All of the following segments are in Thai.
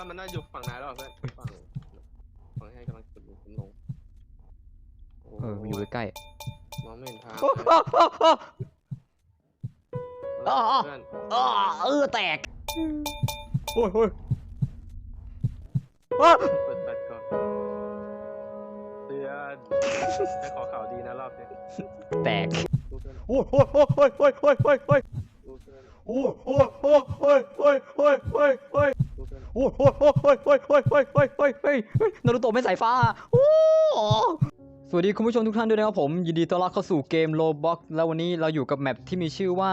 ว่ามันน่าอยู่ฝั่งไหนแล้วเพื่อนฝั่งฝั่งให้กำลังจุดผมลงโเอออยู่ใกล้มองไม่เห็นทางๆโอ้โอ้โอ้โอ้อ๋อเพื่อนอ้อเออแตกโอ้ยโอ้ยอ้าเปิดแฟลชก่อนเตือนให้ขอข่าวดีนะรอบเนี้ยแตกดูเพื่อนโอ้ยโอ้ยโอ้ยโอ้ยโอ้ยโอ้ยโอ้ยดูเพื่อนโอ้ยโอ้ยโอ้ยโอ้ยโอ้ย โอ้ยโอ้ยโอ้ยโอ้ยโอ้ยโอ้ยโอ้ยโอ้ยโอ้ยโอ้ยนารูโตะไม่สายฟ้าโอ้สวัสดีคุณผู้ชมทุกท่านด้วยนะครับผม ยินดีต้อนรับเข้าสู่เกม Roblox แล้ววันนี้เราอยู่กับแมปที่มีชื่อว่า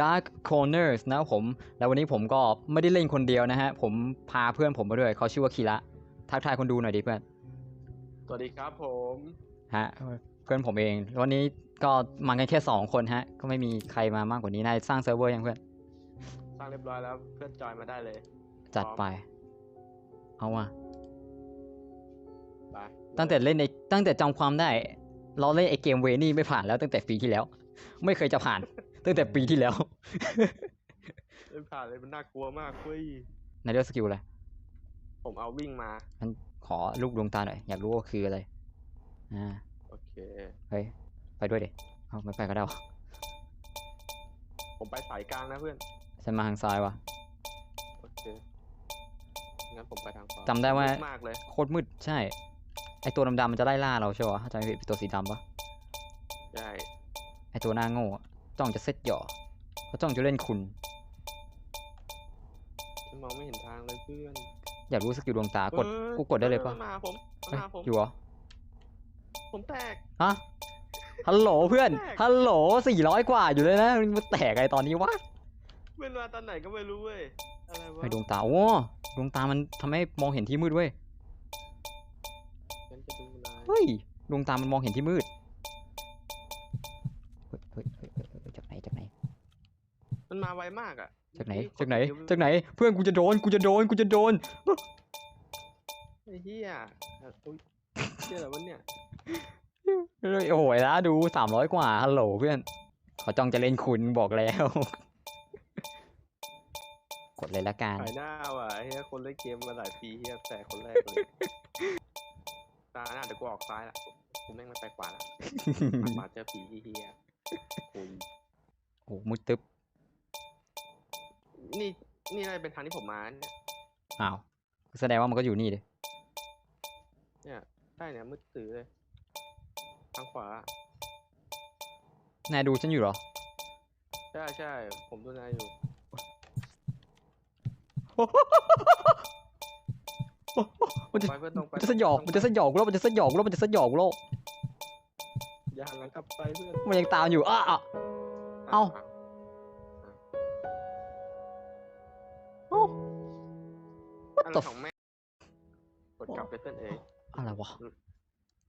Dark Corners นะครับผม แล้ววันนี้ผมก็ไม่ได้เล่นคนเดียวนะฮะ ผมพาเพื่อนผมมาด้วยเขาชื่อว่าคีระทักทายคนดูหน่อยดิเพื่อน สวัสดีครับผมฮะเพื่อนผมเอง วันนี้ก็มากันแค่สองคนฮะ ก็ไม่มีใครมามากกว่านี้นายสร้างเซิร์ฟเวอร์ยังเพื่อน สร้างเรียบร้อยแล้วเพื่อนจอยมาได้เลย จัดไป เอาว่ะไปตั้งแต่เล่นในตั้งแต่จำความได้ เราเล่นไอเกมเวนี่ไม่ผ่านแล้วตั้งแต่ปีที่แล้ว ไม่เคยจะผ่าน ตั้งแต่ปีที่แล้วเล่นผ่านเลยมันน่ากลัวมากเว้ยในเรื่องสกิลอะไรผมเอาวิ่งมามันขอลูกดวงตาหน่อยอยากรู้ว่าคืออะไรอ่าโอเคเฮ้ยไปด้วยเด็เอาไม่ไปก็ได้วะผมไปสายกลางนะเพื่อนฉันมาทางซ้ายวะโอเค งั้นผมไปทางขวาจำได้ว่ามืมากเลยโคตรมืดใช่ ไอตัวดำๆมันจะไล่ล่าเราใช่ปะถ้าจำไม่ผิดเป็นตัวสีดำปะใช่ไอตัวหน้าโง่อะจ้องจะเซ็ตหย่อเขาจ้องจะเล่นคุณมองไม่เห็นทางเลยเพื่อนอยากรู้สกิลดวงตากดเอ้ยกูกดได้เลยปะมันมาหาผมมันเอ้ยมาหาผมอยู่เหรอผมแตก ฮะฮัลโหลเพื่อนแตก ฮัลโหลสี่ร้อยกว่าอยู่เลยนะมันมาแตกอะไรตอนนี้วะเป็นมาตอนไหนก็ไม่รู้เว้ยอะไรวะไอดวงตาโอ้ ดวงตามันทำให้มองเห็นที่มืดเว้ย งั้นจะดูนายเฮ้ย ดวงตามันมองเห็นที่มืด เฮ้ยเฮ้ยเฮ้ยเฮ้ยเฮ้ยจากไหน จากไหน มันมาไวมากอะจากไหนเมื่อจากไหนกดจากไหน เพื่อนกูจะโดน กูจะโดน กูจะโดน ไอ้เหี้ยอะอุ้ยเหี้ยอะไรวะเนี่ยเฮ้ยโอ้ยละดูสามร้อยกว่า ฮัลโหลเพื่อน เขาจ้องจะเล่นคุณบอกแล้ว กดเลยละกัน ขายหน้าว่ะไอ้เหี้ยคนเล่นเกมมาหลายปีเหี้ยแต่คนแรกเลยตาหน้าเดี๋ยวกูออกซ้ายละกูแม่งไม่ไปขวาละหันมาเจอผีเหี้ยโอ้ยโอ้มุดตึ๊บนี่นี่น่าจะเป็นทางที่ผมมาเนี่ยอ้าวแสดงว่ามันก็อยู่นี่ดิเนี่ยใช่เนี่ยมืดตื้อเลยทางขวานายดูฉันอยู่เหรอ ใช่ใช่ผมดูนายอยู่ มันจะไปเพื่อนตรงไปมันจะสยองมันจะสยองกูแล้วมันจะสยองกูแล้วมันจะสยองกูแล้วอย่าหันหลังกลับไปเพื่อนมันยังตามอยู่อ้าอะเอ้าโอ้อะไร the ของแม่กดกลับไปเพื่อนเองอะไรวะ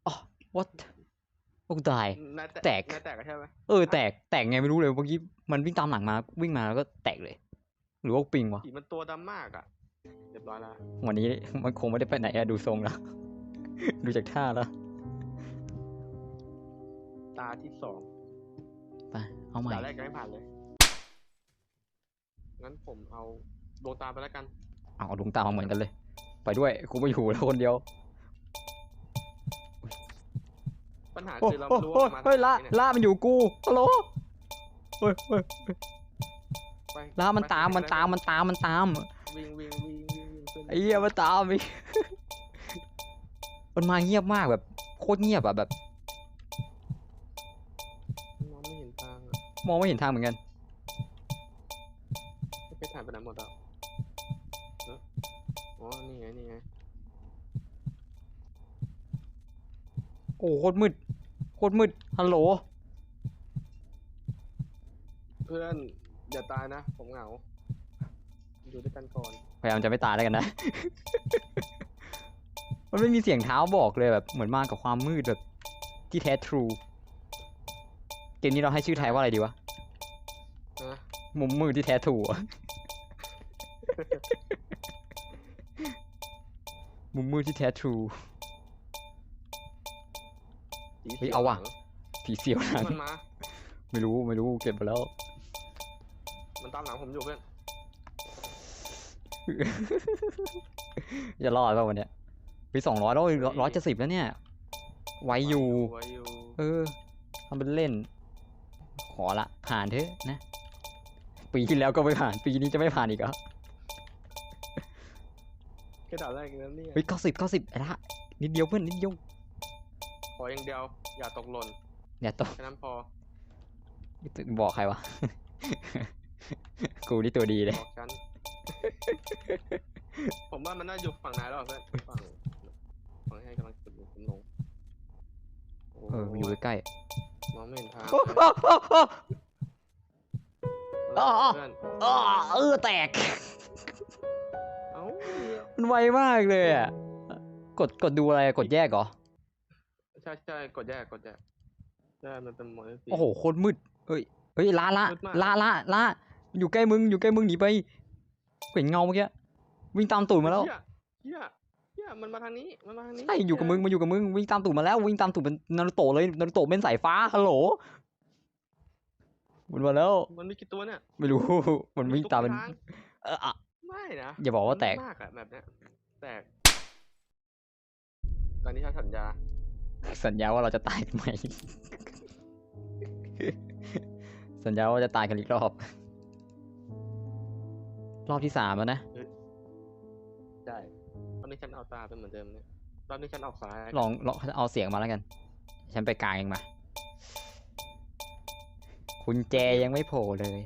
อ๋อ what โอ้ตายนายแตกนายแตกใช่ไหมเออแตกแตกไงไม่รู้เลยเมื่อกี้มันวิ่งตามหลังมาวิ่งมาแล้วก็แตกเลยห รือว่าปิงวะผีมันตัวดำมากอะเรียบร้อยแล้ววันนี้มันคงไม่ได้ไปไหนอะดูทรงแล้ว ดูจากท่าแล้ว ตาที่สองไปเอาใหม่ตาแรกยังไม่ผ่านเลย งั้นผมเอาดวงตาไปแล้วกัน เอาเอาดวงตามาเหมือนกันเลย ไปด้วยกูไม่อยู่แล้วคนเดียว ปัญหาโอ้คือเราโอ้ไม่รู้โอ้ว่ามาเฮ้ยละทางไหนเนี่ยละมันอยู่กูฮัลโหลเฮ้ยเฮ้ย ไปละมันไปตามไปมันตามมันตามมันตามวิ่งวิ่งวิ่งวิ่งวิ่งขึ้นไอ้เหี้ยมันตามอีกมันมาเงียบมากแบบโคตรเงียบอะแบบมองไม่เห็นทางอะมองไม่เห็นทางเหมือนกันไม่ไปถ่ายไปไหนหมดอะเอ้ออ๋อนี่ไงนี่ไงโอ้โคตรมืดโคตรมืดฮัลโหลเพื่อน อย่าตายนะ ผมเหงา อยู่ด้วยกันก่อนพยายามจะไม่ตายแล้วกันนะ มันไม่มีเสียงเท้าบอกเลยแบบเหมือนมากับความมืดแบบที่แท้ทรู เกมนี้เราให้ชื่อไทยว่าอะไรดีวะ นะมุมมืดที่แท้ทรูอะ มุมมืดที่แท้ทรูสีเฮ้ยขียวเอาว่ะหลังผีเสียวหลังมันมา ไม่รู้ไม่รู้เก็บไปแล้ว มันตามหลังผมอยู่เพื่อนจะรอดป่ะวันเนี้ยปีสองร้อยแล้วร้อยเจ็ดสิบแล้วเนี่ยไวอยู่ไวอยู่ เออทำเป็นเล่น ขอละ ผ่านเถอะนะ ปีที่แล้วก็ไม่ผ่าน ปีนี้จะไม่ผ่านอีกเหรอแค่ด่านแรกเองนะเนี่ยเฮ้ยเก้าสิบเก้าสิบไอ้ละนิดเดียวเพื่อนนิดเดียวขออย่างเดียว อย่าตกหล่น อย่าตกแค่นั้นพอ บอกใครวะ กูนี่ตัวดีเลย บอกฉัน ผมว่ามันน่าอยู่ฝั่งไหนแล้วอะเพื่อนฝั่งฝั่งให้กำลังจุดผมลงโเออมันอยู่ใกล้มองไม่เห็นทางๆเลยอ๋อ เพื่อนอ้อเออแตก เอ้าเหี้ยมันไวมากเลยอะ กดกดดูอะไรกดแยกเหรอ ใช่ใช่กดแยกกดแยกใช่มันเป็นโมเดลสีโอ้โหโคตรมืดเฮ้ยเฮ้ยละละมืดมาก ละละละ อยู่ใกล้มึงอยู่ใกล้มึงหนีไปเห็นเงาเมื่อกี้วิ่งตามตูดมาแล้วเฮียเฮียเฮียมันมาทางนี้มันมาทางนี้ใช่อยู่กับมึงมาอยู่กับมึงวิ่งตามตูดมาแล้ว วิ่งตามตูดเป็นนารูโตะเลยนารูโตะเป็นสายฟ้าฮัลโหลมันมาแล้วมันมีกี่ตัวเนี่ยไม่รู้มันวิ่งตามเป็นทุกทงเอออะไม่นะอย่าบอกว่าแตกมันมากอะแบบเนี้ยแตกตอนนี้ฉันสัญญา สัญญาว่าเราจะตายไหมสัญญาว่าจะตายกันอีกรอบ รอบที่สามแล้วนะใช่ตอนนี้ฉันเอาตาเป็นเหมือนเดิมเนี่ยตอนนี้ฉันออกซ้ายลองลองเอาเสียงมาแล้วกัน ฉันไปกลางเองมา คุณแจยังไม่โผล่เลย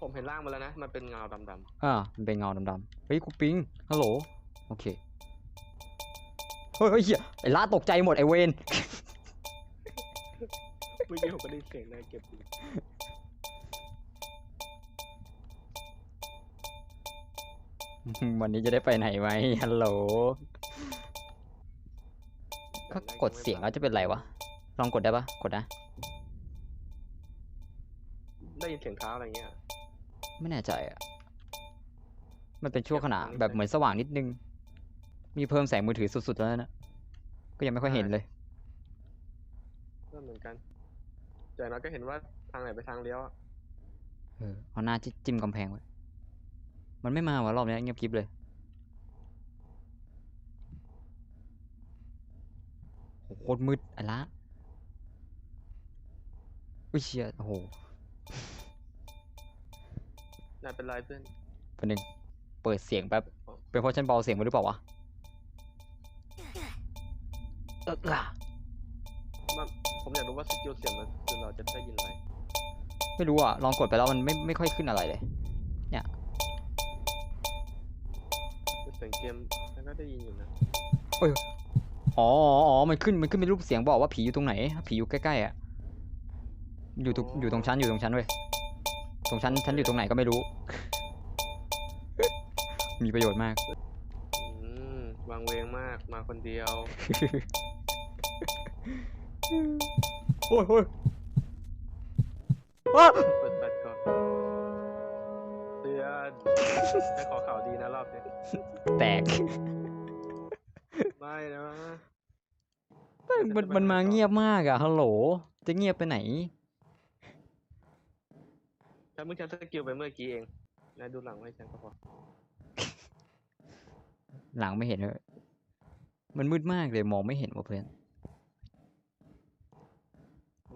ผมเห็นร่างมาแล้วนะ มันเป็นเงาดำอ่ามันเป็นเงาดำๆ เฮ้ยกูปิง ฮัลโหล โอเค เฮ้ยเฮ้ยเหี้ยไอ้ล่าตกใจหมดไอเวน ๆเมื่อกี้ผมก็ได้ยินเสียงนายเก็บอยู่ วันนี้จะได้ไปไหนไหมฮัลโหลก็กดเสียงแล้วจะเป็นไรวะ ลองกดได้ปะกดนะ ได้ยินเสียงเท้าอะไรเงี้ย ไม่แน่ใจอะ มันเป็นช่วงขณะเดี๋ยวแบบเหมือนสว่างนิดนึง มีเพิ่มแสงมือถือสุดๆแล้วนะ ก็ยังไม่ค่อยเห็นเลยก็เหมือนกันแต่เราก็เห็นว่าทางไหนไปทางเลี้ยวอะเออเอาหน้าจิ้จิ้มกำแพงไว้ มันไม่มาวะรอบเนี้ยเงียบกริบเลยโหโคตรมืดไอ้ละอุ้ยเชี่ยโอ้โหนายเป็นไรเพื่อนประเด็นงเปิดเสียงแป๊บ เป็นเพราะฉันเบาเสียงไปหรือเปล่าวะเออล่ะมันผมอยากรู้ว่าสกิลเสียงมันคือเราจะได้ยินอะไร ไม่รู้อะ ลองกดไปแล้วมันไม่ไม่ค่อยขึ้นอะไรเลย สียงเกมมันก็ได้ยินอยู่นะอ๋ออ๋ออ๋อ มันขึ้น มันขึ้นเป็นรูปเสียงบอกว่าผีอยู่ตรงไหน ผีอยู่ใกล้ๆอะ อยู่ตรงอยู่ตรงชั้น อยู่ตรงชั้นเว้ย ตรงชั้น ชั้นอยู่ตรงไหนก็ไม่รู้ มีประโยชน์มาก อืมวางเวงมาก มาคนเดียว โอ้ยโอ้ยอ้า เปิดแฟล ชก่อนเตือนจะขอข่าวดีนะรอบนี้แตกไม่นะมันมันมาเงียบมากอะฮัลโหล จะเงียบไปไหนฉันเพิ่งใช้สกิลไปเมื่อกี้เองนายดูหลังไว้ให้ฉันก็พอหลังไม่เห็นเลยมันมืดมากเลยมองไม่เห็นว่ะเพื่อน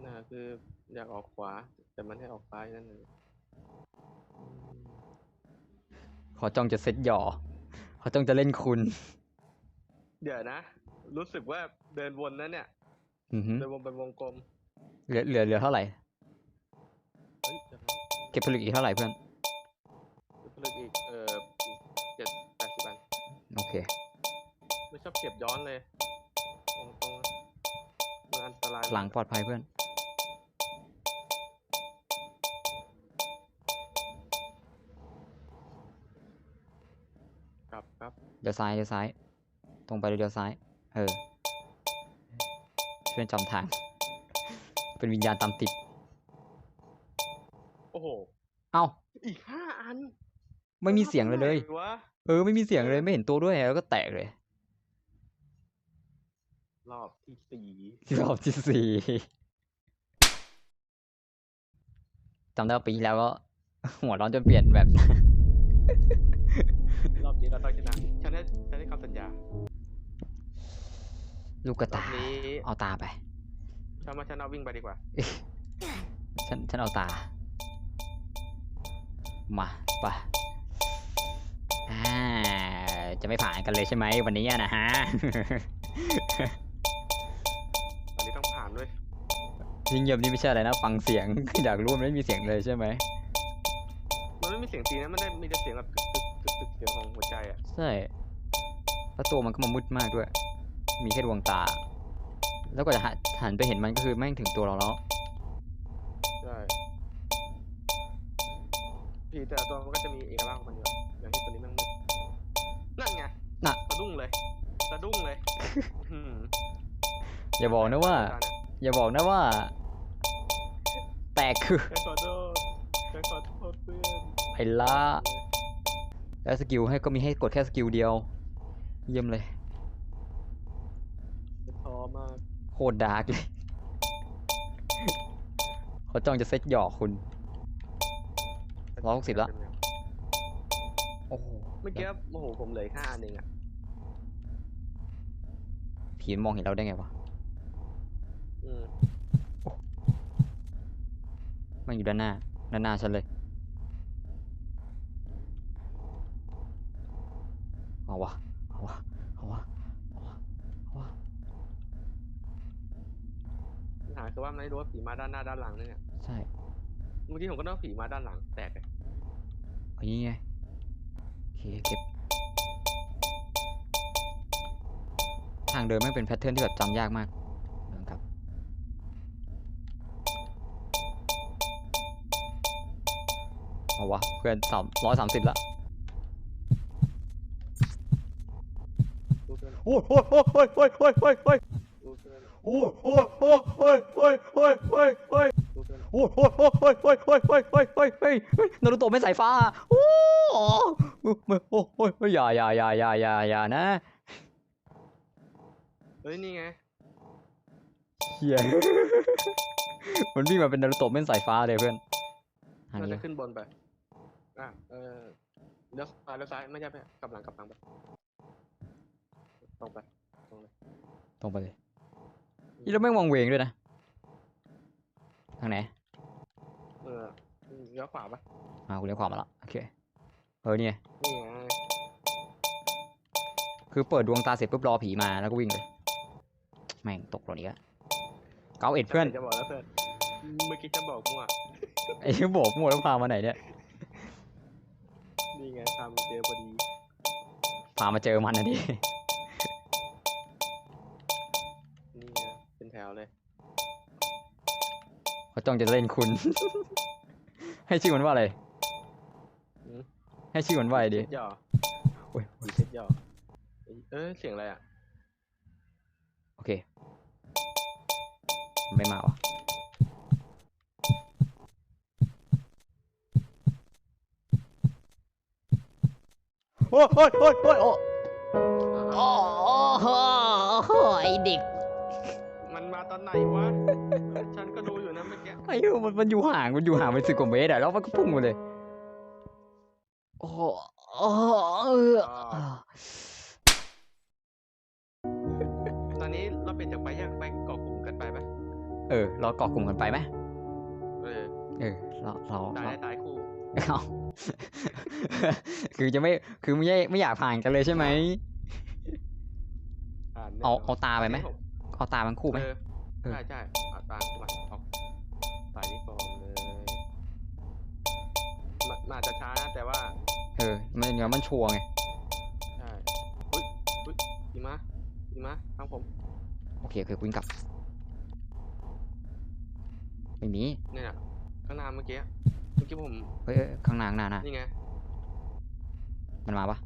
น่าคืออยากออกขวา แต่มันให้ออกซ้ายนั่นเองอืม เขาจ้องจะเซ็ตหยอเขาจ้องจะเล่นคุณ เดี๋ยวนะ รู้สึกว่าเดินวนนั้นเนี่ยอือหือเดินวนเป็นวงกลมเหลือเหลือเหลือเท่าไหร่ เฮ้ยเดี๋ยวนะเก็บผลึกอีกเท่าไหร่เพื่อน ผลึกอีกเออเจ็ดแปดสิบอันโอเค ไม่ชอบเก็บย้อนเลยตรงตรงๆมันอันตรายหลังปลอดภัยเพื่อน เดี๋ยวซ้ายเดี๋ยวซ้าย ตรงไปเลยเดี๋ยวซ้าย เออ ช่วยจำทาง เป็นวิญญาณตามติด โอ้โห เอ้า อีกห้าอันไม่มีเสียงเลยเลยทำไงวะเออ ไม่มีเสียงเลย ไม่เห็นตัวด้วยแล้วก็แตกเลย รอบที่สี่รอบที่สี่จำได้ว่าปีที่แล้วก็ หัวร้อนจนเปลี่ยนแบบ รอบนี้เราต้องชนะ ฉันให้ฉันให้คำสัญญาลูกกระรอตาบนี้เอาตาไปฉันว่าฉันเอาวิ่งไปดีกว่า ฉันฉันเอาตา มาไปอ่าจะไม่ผ่านกันเลยใช่ไหมวันนี้อะนะฮะอันนี้ต้องผ่านด้วยที่เงียบนี่ไม่ใช่อะไรนะ ฟังเสียง อยากรู้ว่ามันไม่มีเสียงเลยใช่ไหม มันไม่มีเสียงตีนะมันได้มีแต่เสียงแบบตึกตึกตึกตึกเสียงของหัวใจอะ ใช่ แล้วตัวมันก็มามืดมากด้วย มีแค่ดวงตา แล้วก็จะหันหันไปเห็นมันก็คือแม่งถึงตัวเราแล้ว ใช่ผีแต่ละตัวมันก็จะมีเอกลักษณ์ของมันอยู่อย่างที่ตัวนี้แมันมืดนั่นไงน่ะ สะดุ้งเลยสะดุ้งเลยอืมอย่าบอกนะว่าตเนี่ยอย่าบอกนะว่า แตกคือฉันขอโทษฉันขอโทษเพื่อน ไปละ แล้วสกิลให้ก็มีให้กดแค่สกิลเดียว เยี่ยมเลยฉันท้อมาก โคตรดาร์กเลย เขาจ้องจะเซ็ตหยอกคุณร้อยหกสิบละโอ้โห เมื่อกี้โอ้โหผมเหลืออกห้าอันเองอะผีมันมองเห็นเราได้ไงวะอืมมันอยู่ด้านหน้า ด้านหน้าฉันเลยเอาวะ เอาวะ เอาวะ เอาวะ เอาวะ ปัญหาคือว่ามันไม่รู้ว่าผีมาด้านหน้าด้านหลังเนี่ยใช่เมื่อกี้ผมก็นึกว่าผีมาด้านหลังแตกเลยเอาอย่างงี้ไงโอเคเก็บ ทางเดินไม่งเป็นแพทเทิร์นที่แบบจำยากมากเดินครับเอาวะเพื่อนสามร้อยสามสิบละรู้เพื่อนโอ้ยโอ้ยโอ้ยโอ้ยโอ้ยโอ้ย โอ้ยโอ้ยโอ้ยโอ้ยโอ้ยโอ้ยโอ้ยโอ้ยโอ้ยโอ้ยโอ้ยโอ้ยโอ้ยโอ้ยโอ้ยโอ้ยโอ้ยโอ้ยโอ้ยนารูโตะไม่สายฟ้าโอ้โอ้โอ้ยโอ้ยโอ้ยอย่าอย่าอย่าอย่าอย่าอย่านะเฮ้ยนี่ไงเฮียมันวิ่งมาเป็นนารูโตะไม่สายฟ้าเลยเพื่อนเราจะขึ้นบนไปอะเออเลี้ยวซ้ายเลี้ยวซ้ายไม่ใช่ไปกลับหลังกลับหลังไปตรงไปตรงเลยตรงไปเลย นี่เราแม่งวางเวงด้วยนะ ทางไหน เออเลี้ยวขวาปะอ่ากูเลี้ยวขวามาละโอเค เออเนี่ยนี่ไงคือเปิดดวงตาเสร็จปุ๊บรอผีมาแล้วก็วิ่งเลย แม่งตกหล่นอีกแล้วเก้าเอ็ดเพื่อนจะบอกแล้วเพื่อนเมื่อกี้จะบอกมั่วไอ้ที่โบกมั่วแล้วพามาไหนเนี่ยนี่ไงทำเจอพอดีพามาเจอมันนะดิ จ้องจะเล่นคุณ ให้ชื่อมันว่าอะไร อืม ให้ชื่อมันว่าอะไรดีเซ็ตย่อโอ้ยผีเซ็ตย่อเอ้ยเอ้ยเสียงอะไรอะโอเค ไม่มาวะโอ้ยโอ้ยโอ้ยโอ้ยโอ้โอ้โหไอเด็ก มันมาตอนไหนวะ ฉันก็ดูอยู่นะเมื่อกี้ ไอ้เหี้ยมันมันอยู่ห่างมันอยู่ห่างไปสิบกว่าเมตรอะแล้วมันก็พุ่งมาเลยโอ้โหโอ้โหเอออ่าตอนนี้เราเปลี่ยนจากไปยังไปเกาะกลุ่มกันไปไหมเออเราเกาะกลุ่มกันไปไหมเออเออเราเราตายเราได้ตายคู่เอาคือจะไม่คือไม่ไม่อยากผ่านกันเลยใช่ไหมผ่านแน่เอานนเอาตาไปไหมผมเอาตามันคู่ไหมเออเออใช่ใช่เอาตาเข้ามาเอาจจะช้านะแต่ว่าเออมันเดี๋ยวมันชัวร์ไงใช่อุ้ยอุ้ยอีมาอีมาทางผมโอเคโอเควิ่งกลับ ไม่มีเนี่ยน่ะข้างหน้าเมื่อกี้เมื่อกี้ผมเฮ้ยเอ้ยข้างหน้าข้างหน้านะนี่ไงมันมาปะ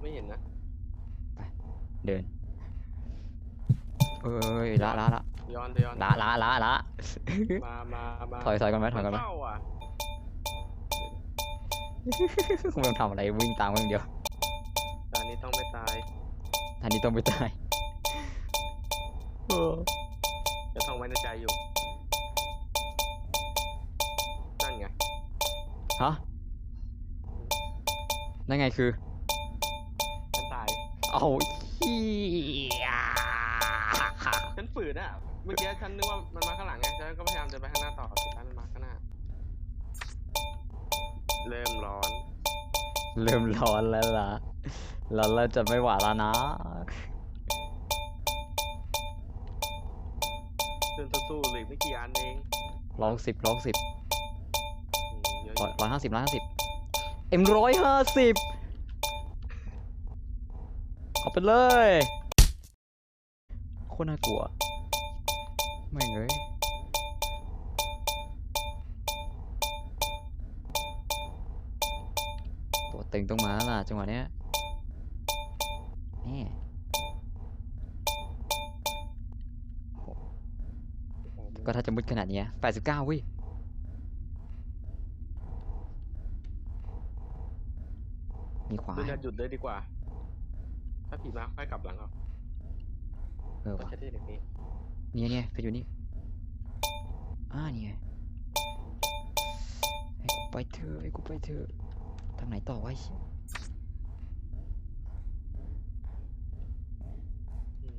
ไม่เห็นนะ เดิน เอ้ยละละละ ย้อนย้อนละละละละ มามามาถอยถอยกันไหมถอยกันไหมเฝ้าอะไม่ต้องทำอะไรวิ่งตามมันอย่างเดียวตอนนี้ต้องไม่ตายทันนี้ต้องไปตายเออจะท่องไว้ในใจอยู่ นั่นไง ฮะนั่นไงคือ ฉันตาย เอาเฮียฉันฝืนอะเมื่อกี้ฉันนึกว่ามันมาข้างหลังไงฉันก็พยายามจะไปข้างหน้าต่อสุดท้ายมันมาข้างหน้า เริ่มร้อน เริ่มร้อนแล้วล่ะเราเริ่มจะไม่ไหวแล้วนะเดินสู้ๆเหลือไม่กี่อันเองร้องสิบร้องสิบอืมเยอะอร้อยยู่ร้อยห้าสิบร้อยห้าสิบเอ็มร้อยห้าสิบเอาไปเลยโคตรน่ากลัว ไม่งเงยตัวเต็งต้องมาแล้วล่ะจังหวะเนี้ยนี่โอ้โหก็ถ้าจะมืดขนาดเนี้แปดสิบเก้าวิมีขวาดูจะหยุดเลยดีกว่า ถ้าผีมาค่อยกลับหลังเอาเออก็ว่ะจะได้เด็กนี้ เนี่ยเนี่ยเพชรอยู่นี่อ่านี่ไงให้กูไปเถอะให้กูไปเถอะทางไหนต่อวะไอ้เหี้ยอื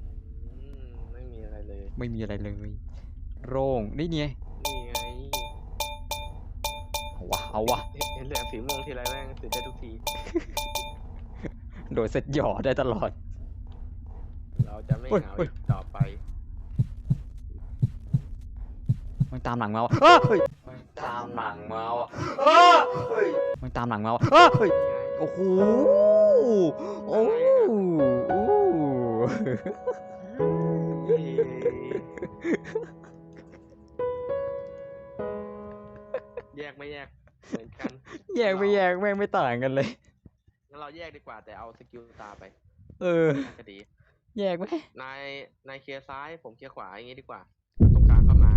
มไม่มีอะไรเลย ไม่มีอะไรเลย โร่งนี่เนี่ยนี่ไงเอาวะเอาวะเห็นเห็นเหลืองสีม่วงทีไรแม่งตื่นได้นทุกที โดยเสร็จหย่อได้ตลอด เราจะไม่เฮ้ยเหงาเฮ้ยอีกต่อไป มันตามหลังมาว่ะอ้าเฮ้ยมันตามหลังมาว่ะอ้าเฮ้ยมันตามหลังมาว่ะอ้าเฮ้ยนี่ไงโอ้โหโอ้โหเย้แยกไม่แยกเหมือนกันแยกไม่แยกแม่งไม่ต่างกันเลยงั้นเราแยกดีกว่าแต่เอาสกิลตาไปเออน่าจะดี แยกไหมนายนายเคลียร์ซ้ายผมเคลียร์ขวาอย่างงี้ดีกว่า ตรงกลางเข้ามา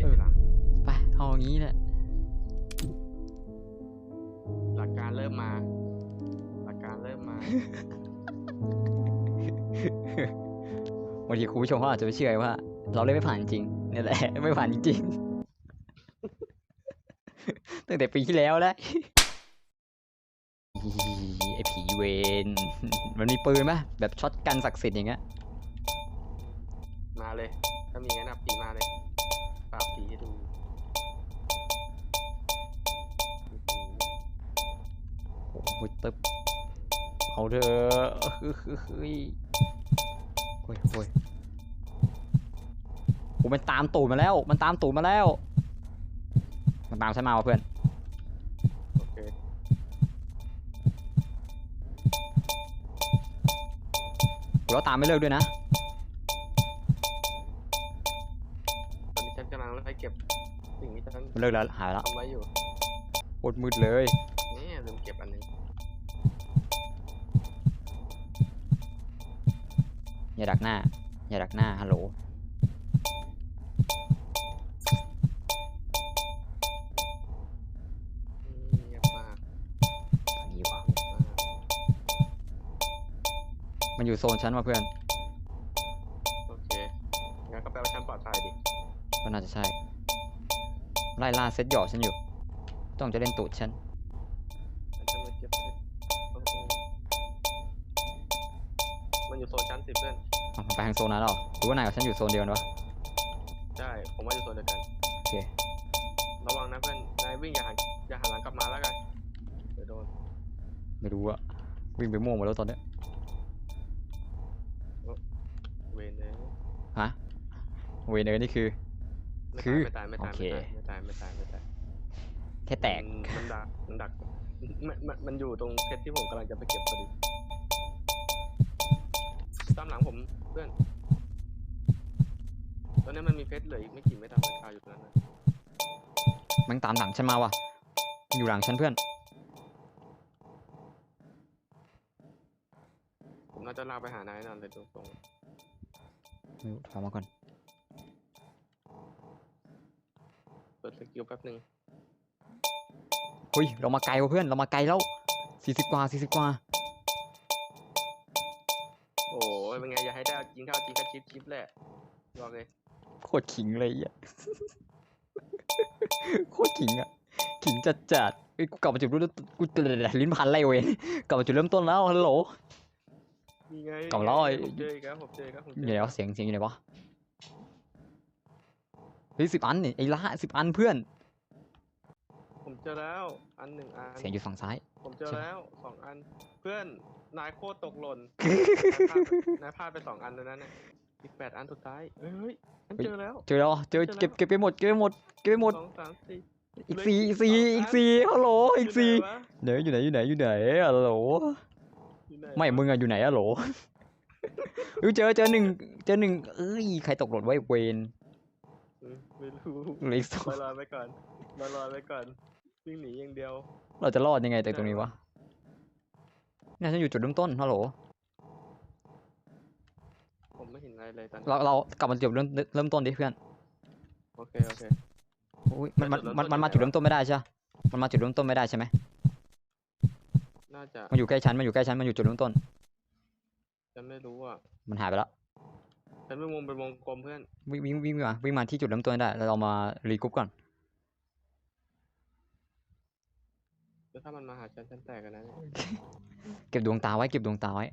เคลียร์ทีหลังไปเอาอย่างนี้แหละหลักการเริ่มมา หลักการเริ่มมา บางทีคุณผู้ชมเขาอาจจะไม่เชื่อว่า เราเล่นไม่ผ่านจริงนี่แหละ ไม่ผ่านจริงๆตั้งแต่ปีที่แล้วแล้วอีไอผีเวนมันมีปืนไหมแบบช็อตกันศักดิ์สิทธิ์อย่างเงี้ย มาเลย ถ้ามีงั้นนับผีมาเลย ปราบผีให้ดูโอ้โหตึ๊บเอาเถอะเฮ้ยเฮ้ยเฮ้ยโอ้ยโอ้ยโอ้มันตามตูดมาแล้ว มันตามตูดมาแล้ว มันตามฉันมาว่ะเพื่อนโอเคแล้วตามไม่เลิกด้วยนะ เลิกแล้วหายแล้วทำไว้อยู่ โคตรมืดเลยนี่ลืมเก็บอันหนึงอย่าดักหน้า อย่าดักหน้าฮัลโหลอืมเงียบมากอันนี้วะเงียบมากมันอยู่โซนฉันว่ะเพื่อน โอเค งั้นก็แปลว่าฉันปลอดภัยดิก็น่าจะใช่ ไล่ล่าเซตหยอดฉันอยู่ ต้องจะเล่นตูดฉันฉันจะมาเก็บเพชรโอ้โหมันอยู่โซนชั้นสิเพื่อนเอามันไปทางโซนนั้นหรอหรือว่านายกับฉันอยู่โซนเดียวกันวะใช่ ผมว่าอยู่โซนเดียวกัน โอเค ระวังนะเพื่อน นายวิ่งอย่าหันอย่าหันหลังกลับมาแล้วกัน เดี๋ยวโดน ไม่รู้อะวิ่งไปม่วงหมดแล้วตอนเนี้ยเวนเลยฮะ เวเนอร์นี่คือ ไม่คือตายไม่ตายโอเคไม่ตายไม่ตายไม่ตายไม่ตายแค่แตกมันมันดักมันดักมันมันมันอยู่ตรงเพชรที่ผมกำลังจะไปเก็บพอดีตามหลังผมเพื่อน ตอนนี้มันมีเพชรเหลืออีกไม่กี่เม็ดทำราคาอยู่ตรงนั้นนะมันตามหลังฉันมาว่ะมันอยู่หลังฉันเพื่อน ผมน่าจะลากไปหานายนั่นเลยตรงตรงไม่รู้ถามมาก่อน เปิดสกิลแป๊บหนึ่งเฮ้ยเรามาไกลว่ะเพื่อนเรามาไกลแล้วสี่สิบกว่าสี่สิบกว่า โอ้ยเป็นไงอย่าให้ได้กินข้าวจริงก็ชิปชิปแหละบอกเลยโคตรขิงเลยอะโคตรขิงอะขิงจัดจัดๆเอ้ยกูกลับมาจุดเริ่มต้นกูลิ้นพันไรเว้ยกลับมาจุดเริ่มต้นแล้วฮัลโหลนี่ไงกลับมาแล้วไอ้ผมเจออีกแล้วผมเจออีกแล้วผมอเจยู่อไหนวะเสียงเสียงอยู่ไหนวะเฮ้ยสิบอันนี่ไอ้ละสิบอันเพื่อน ผมเจอแล้วอันหนึ่งอันเสียงอยู่ฝั่งซ้าย ผมเจอใช่แล้วสองอัน เพื่อนนายโคตรตกหล่นนายพลาดไปสองอันเลยนะเนี่ยอีกแปดอันสุดท้ายเฮ้ยเฮ้ยฉันเจอแล้ว เจอแล้วเจอเจอแล้วเก็บเก็บไปหมดเก็บไปหมดเก็บไปหมดสองสามสี่อีกเหลือสี่อีอีกกสี่สองอีกอันสี่ฮัลโหลอีกสี่อยู่ไหนวะไหนอยู่ไหนอยู่ไหนอยู่ไหนฮัลโหลอยู่ไหนไม่วะมึงอะอยู่ไหนอะโหลเฮ้ยเจอเจอหนึ่งเจอหนึ่งเอ้ยใครตกหล่นไว้เวนอืม ไม่รู้เหลืออีกสองลอยลอยไปก่อนลอยลอยไปก่อนวิ่งหนีอย่างเดียว เราจะรอดยังไงจากตรงนี้วะเนี่ยฉันอยู่จุดเริ่มต้นฮัลโหลผมไม่เห็นอะไรเลยตอนนี้เราเรากลับมาจุดเริ่มเริ่มต้นดิเพื่อนโอเคโอเค อุ้ยมันมันจุดเริ่มมันต้นมันมาอยู่จุดไหนวะเริ่มต้นไม่ได้ใช่ปะมันมาจุดเริ่มต้นไม่ได้ใช่ไหมน่าจะมันอยู่ใกล้ชั้นมันอยู่ใกล้ชั้นมันอยู่จุดเริ่มต้น ฉันไม่รู้อะมันหายไปแล้ว ฉันไม่วงเป็นวงกลมเพื่อนวิ่งวิ่งวิ่งมาวิ่งมาที่จุดเริ่มต้นให้ได้แล้วเรามารีกรุ๊ปก่อนแล้วถ้ามันมาหาฉันฉันแตกกันนะเนี่ยเก็บดวงตาไว้เก็บดวงตาไว้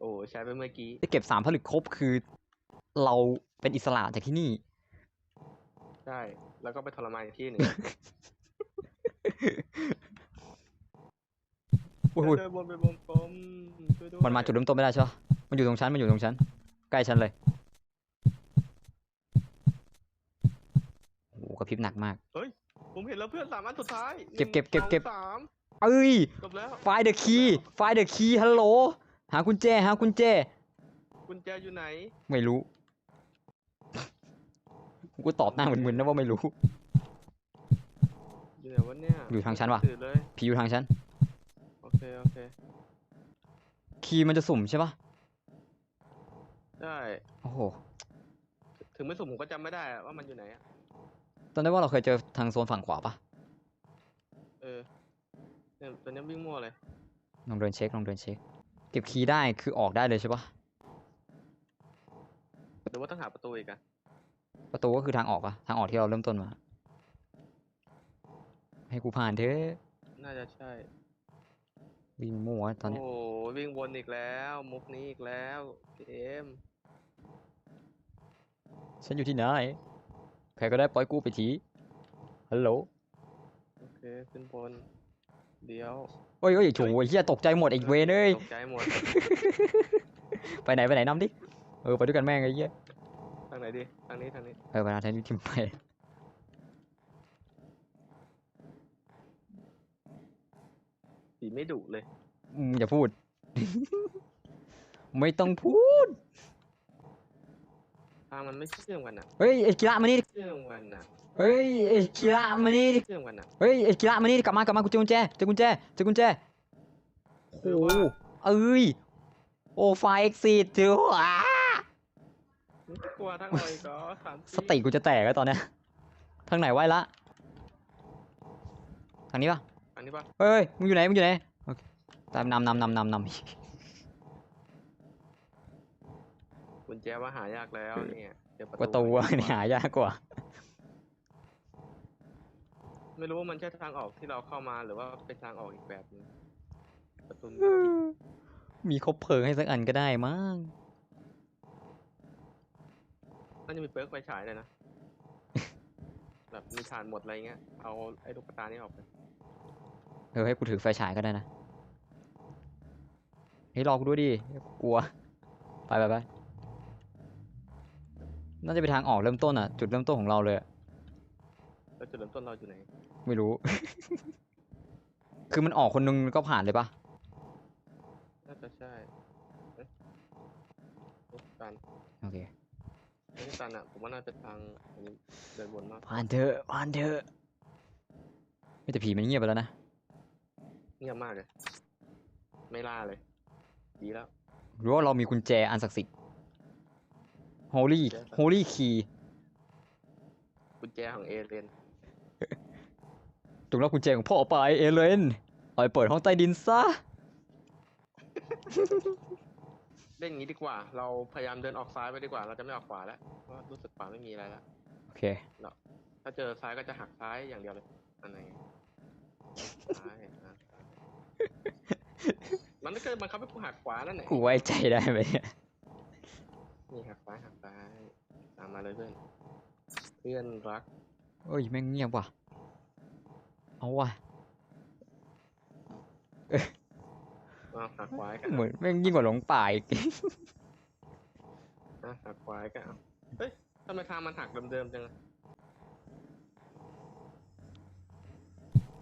โอ้ใช้ไปเมื่อกี้ถ้าเก็บสามผลึกครบคือ เราเป็นอิสระจากที่นี่ ใช่ แล้วก็ไปทรมานอีกที่หนึ่งอุ้ยอุ้ยเดินวนเป็นวงกลมช่วยด้วยมันมาจุดเริ่มต้นไม่ได้ใช่ปะมันอยู่ตรงชั้นมันอยู่ตรงชั้น ใกล้ชั้นเลยโอ้โหกระพริบหนักมาก ผมเห็นแล้วเพื่อนสามอันสุดท้ายเก็บเก็บเก็บเก็บ หนึ่งสองสามเอ้ย จบแล้ว ไฟเดอะคีย์ไฟเดอะคีย์ฮัลโหล หากุญแจ หากุญแจ กุญแจอยู่ไหน ไม่รู้ กูก็ตอบหน้ามึนๆนะว่าไม่รู้ อยู่ไหนวะเนี่ยอยู่ทางชั้นวะถือเลย ผีอยู่ทางชั้นโอเค โอเค คีย์มันจะสุ่มใช่ปะ ได้โอ้โหถึงไม่สุ่มผมก็จำไม่ได้อะว่ามันอยู่ไหนอะตอนนั้นว่าเราเคยเจอทางโซนฝั่งขวาปะเออเนี่ยตอนนี้วิ่งมั่วเลยลองเดินเช็คลองเดินเช็ค เก็บคีย์ได้คือออกได้เลยใช่ปะหรือว่าต้องหาประตูอีกอะประตูก็คือทางออกปะทางออกที่เราเริ่มต้นมา ให้กูผ่านเถอะน่าจะใช่วิ่งมั่วตอนเนี้ยโอ้วิ่งวนอีกแล้ว มุกนี้อีกแล้วเกม ฉันอยู่ที่ไหน ใครก็ได้ปล่อยกูไปที ฮัลโหล โอเคขึ้นบน เดี๋ยว โอ้ยโอ้ยโถไอ้เหี้ยตกใจหมดไอ้เวนเอ้ย ตกใจหมด ไปไหนไปไหนนำดิ เออไปด้วยกันแม่งไอ้เหี้ย ทางไหนดี ทางนี้ทางนี้ เออไปนะแทนที่ทิมไป ผีไม่ดุเลย อืมอย่าพูด ไม่ต้องพูด ทางมันไม่เชื่อมกันอะเฮ้ยไอ้กีฬามานี่ดิเชื่อมกันอะเฮ้ยไอ้กีฬามานี่ดิเชื่อมกันอะเฮ้ยไอ้กีฬามานี่ดิกลับมากลับมากูเจอกุญแจเจอกุญแจเจอกุญแจโอ้โหหรือว่าเอ้ยโอ้ไฟเอ็กซิสเจอว้ามึงจะกลัวทางอะไรก็สามสติกูจะแตกแล้วตอนเนี้ยทางไหนไว้ละทางนี้ปะอันนี้ปะเฮ้ยมึงอยู่ไหนมึงอยู่ไหนโอเคตามนำนำนำนำนำ กุญแจว่าหายากแล้วเนี่ยเจอประตูใหม่อะดีกเนี่ยว่าหายากกว่า ไม่รู้ว่ามันใช่ทางออกที่เราเข้ามาหรือว่าเป็นทางออกอีกแบบหนึงประตูมีคบเพลิงให้สักอันก็ได้มั้งน่าจะมีเปิร์กไฟฉายเลยนะแบบมีฐานหมดอะไรเงี้ย เอาไอ้ลูกตานี่ออกไปเออให้กูถือไฟฉายก็ได้นะ เฮ้ยรอกูด้วยดิ กลัว ไปไปไป น่าจะเป็นทางออกเริ่มต้นอะ จุดเริ่มต้นของเราเลยอะแล้วจุดเริ่มต้นเราอยู่ไหนไม่รู้ คือมันออกคนนึงก็ผ่านเลยปะน่าจะใช่เอ๊ะเอ๊ะตันโอเค ไม่ใช่ตันอะผมว่าน่าจะทางอันนี้เดินวนมากผ่านเถอะผ่านเถอะเฮ้ยแต่ผีมันเงียบไปแล้วนะ เงียบมากเลย ไม่ล่าเลย ดีแล้ว หรือว่าเรามีกุญแจอันศักดิ์สิทธิ์ holy holy key กุญแจของเอเลนจงรับกุญแจของพ่อไปเอเลนเอาไปเปิดห้องใต้ดินซะเล่นอย่างนี้ดีกว่า เราพยายามเดินออกซ้ายไปดีกว่า เราจะไม่ออกขวาแล้วเพราะว่ารู้สึกขวาไม่มีอะไรแล้วโอเคถ้าเจอซ้ายก็จะหักซ้ายอย่างเดียวเลยอันไหนซ้ายอะมันก็เกิดบังคับให้กูหักขวานั่นแหละกูไว้ใจได้ไหมเนี่ย นี่หักซ้ายหักซ้ายตามมาเลยเพื่อน เพื่อนรัก เอ้ยแม่งเงียบว่ะ เอาว่ะอะหักขวากันเหมือนแม่งยิ่งกว่าหลงป่าอีกอะหักขวากันเอาเฮ้ยทำไมทางมันหักเดิมๆจังอะ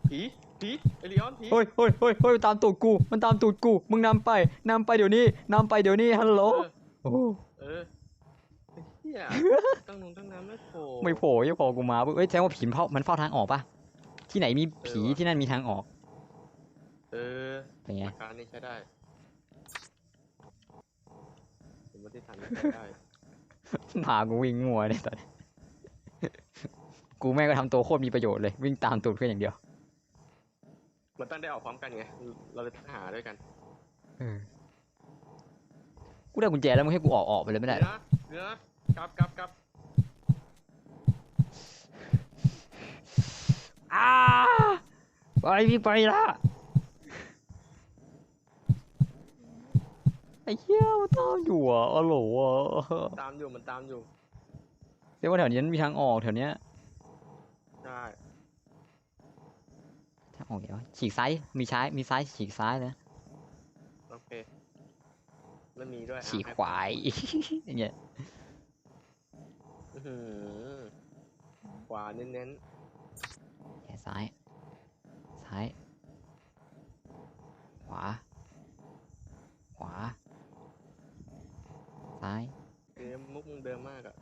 ผีผีเอลิออนผีเฮ้ยเฮ้ยเฮ้ยเฮ้ยตามตูดกู มันตามตูดกู มึงนำไปนำไปเดี๋ยวนี้นำไปเดี๋ยวนี้ฮัลโหลเออโอ้เออไอ้เฮียตั้งนงตั้งน้ำไม่โผล่ไม่โผล่ยังพอกูมาปุ๊บเอ้ยแสดงว่าผีมันเฝ้ามันเฝ้าทางออกปะที่ไหนมีผีเออว่ะที่นั่นมีทางออกเออเป็นไงอาการนี้ใช้ได้ผมไม่ได้ทันใช้ได้พากูวิ่งมัวเนี่ยตอนนี้กูแม่งก็ทำตัวโคตรมีประโยชน์เลย วิ่งตามตูดเพื่อนอย่างเดียวมันต้องได้ออกพร้อมกันไง เราเลยต้องหาด้วยกัน เออ กูได้กุญแจแล้วมึงให้กูออกออกไปเลยไม่ได้เหรอเนื้อเนื้อกลับกลับกลับอ้าไปพี่ไปละไอ้เหี้ยมันตามอยู่อะอ๋อโหลอะตามอยู่มันตามอยู่เรียกว่าแถวนี้มีทางออกแถวเนี้ยใช่ทางออกเดี๋ยวะฉีกซ้ายมีซ้ายมีซ้ายฉีกซ้ายนะโอเค ไม่มีด้วยอะฉีกให้ขวายอย่างเงี้ยอื้อหือขวาเน้นแขนซ้าย ซ้าย ขวา ขวา ซ้ายๆเกมมุกมึงเดิมมากอะ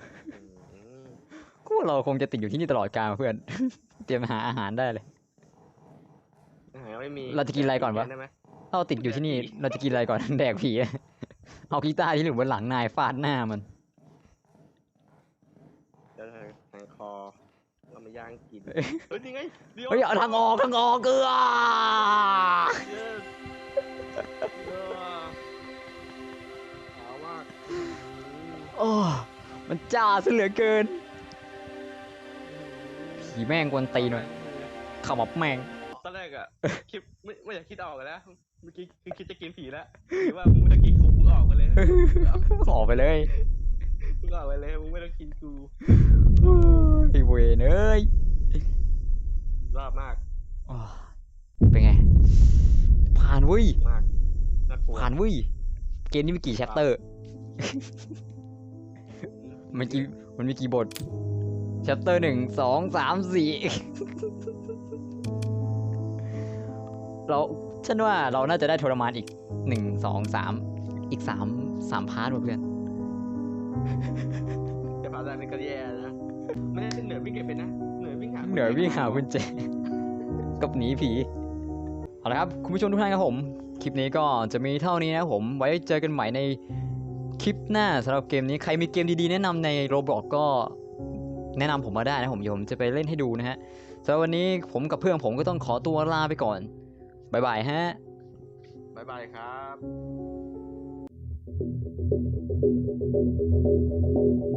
อื้อหือกูว่าเราคงจะติดอยู่ที่นี่ตลอดกาลเพื่อน เตรียมหาอาหารได้เลยอาหารไม่มีเราจะกินอะไรก่อนวะได้ไหม เราติดอยู่ที่นี่ เราจะกินอะไรก่อน แดกผี เอากีตาร์ที่อยู่บนหลังนายฟาดหน้ามันเดี๋ยวทางคอเรามาย่างกิน เฮ้ยนี่ไงดี๋วเฮ้ยเอาทางออกทางออกเกลือ Yes เออขาวมากอื้อหือโอ้มันจ้าซะเหลือเกิน ผีแม่งกวนตีนหน่อยขมับแม่งตอนแรกอะคิดไม่ไม่อยากคิดออกแล้ว เมื่อกี้คือคิดจะกินผีแล้วหรือว่ามึงไม่ต้องกินกูมึงออกไปเลยออกไปเลยมึงออกไปเลยมึงไม่ต้องกินกูไอ้เวนเอ้ยรอบมากอ้าวเป็นไง ผ่านเว้ยมากน่ากลัวผ่านเว้ยเกมนี้มีกี่แชปเตอร์ มันกี่มันมีกี่บทแชปเตอร์หนึ่งสองสามสี่เรา ฉันว่าเราน่าจะได้ทรมานอีกหนึ่งสองสามอีกสามสามพาร์ทว่ะเพื่อนจะพาได้นี่ก็แย่นะไม่ได้เหนื่อยวิ่งเก็บเป็นนะเหนื่อยวิ่งหาเหนือวิ่งหากุญแจกับหนีผีเอาละครับคุณผู้ชมทุกท่านครับผม คลิปนี้ก็จะมีเท่านี้นะครับผม ไว้เจอกันใหม่ในคลิปหน้าสำหรับเกมนี้ใครมีเกมดีๆแนะนำในโรบอทก็แนะนำผมมาได้นะผมเดี๋ยวผมจะไปเล่นให้ดูนะฮะสำหรับวันนี้ผมกับเพื่อนผมก็ต้องขอตัวลาไปก่อน บายบายฮะบายบายครับ Thank you.